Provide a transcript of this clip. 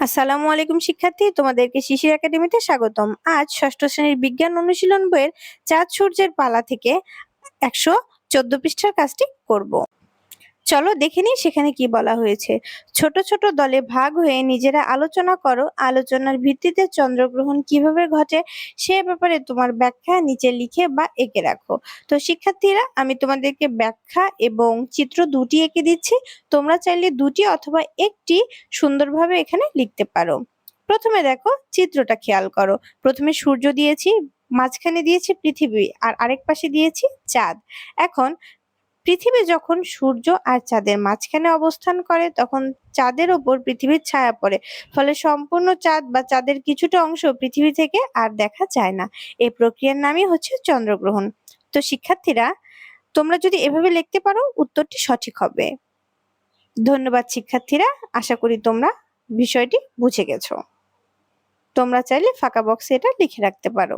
আসসালামু আলাইকুম, শিক্ষার্থী। তোমাদেরকে শিশির একাডেমিতে স্বাগতম। আজ ষষ্ঠ শ্রেণির বিজ্ঞান অনুশীলন বইয়ের চাঁদ সূর্যের পালা থেকে একশো চোদ্দ পৃষ্ঠার কাজটি করব। চলো দেখে নিই সেখানে কি বলা হয়েছে। ছোট ছোট দলে ভাগ হয়ে নিজেরা আলোচনা করো। আলোচনার ভিত্তিতে চন্দ্রগ্রহণ কীভাবে ঘটে সে ব্যাপারে তোমার ব্যাখ্যা নিচে লিখে বা এঁকে রাখো। তো শিক্ষার্থীরা, আমি তোমাদেরকে ব্যাখ্যা এবং চিত্র দুটি এঁকে দিচ্ছি। তোমরা চাইলে দুটি অথবা একটি সুন্দরভাবে এখানে লিখতে পারো। প্রথমে দেখো, চিত্রটা খেয়াল করো। প্রথমে সূর্য দিয়েছি, মাঝখানে দিয়েছি পৃথিবী, আর আরেক পাশে দিয়েছি চাঁদ। এখন পৃথিবী যখন সূর্য আর চাঁদের মাঝখানে অবস্থান করে, তখন চাঁদের ওপর পৃথিবীর ছায়া পড়ে। ফলে সম্পূর্ণ চাঁদ বা চাঁদের কিছুটা অংশ পৃথিবী থেকে আর দেখা যায় না। এই প্রক্রিয়ার নামই হচ্ছে চন্দ্রগ্রহণ। তো শিক্ষার্থীরা, তোমরা যদি এভাবে লিখতে পারো, উত্তরটি সঠিক হবে। ধন্যবাদ শিক্ষার্থীরা। আশা করি তোমরা বিষয়টি বুঝে গেছো। তোমরা চাইলে ফাঁকা বক্সে এটা লিখে রাখতে পারো।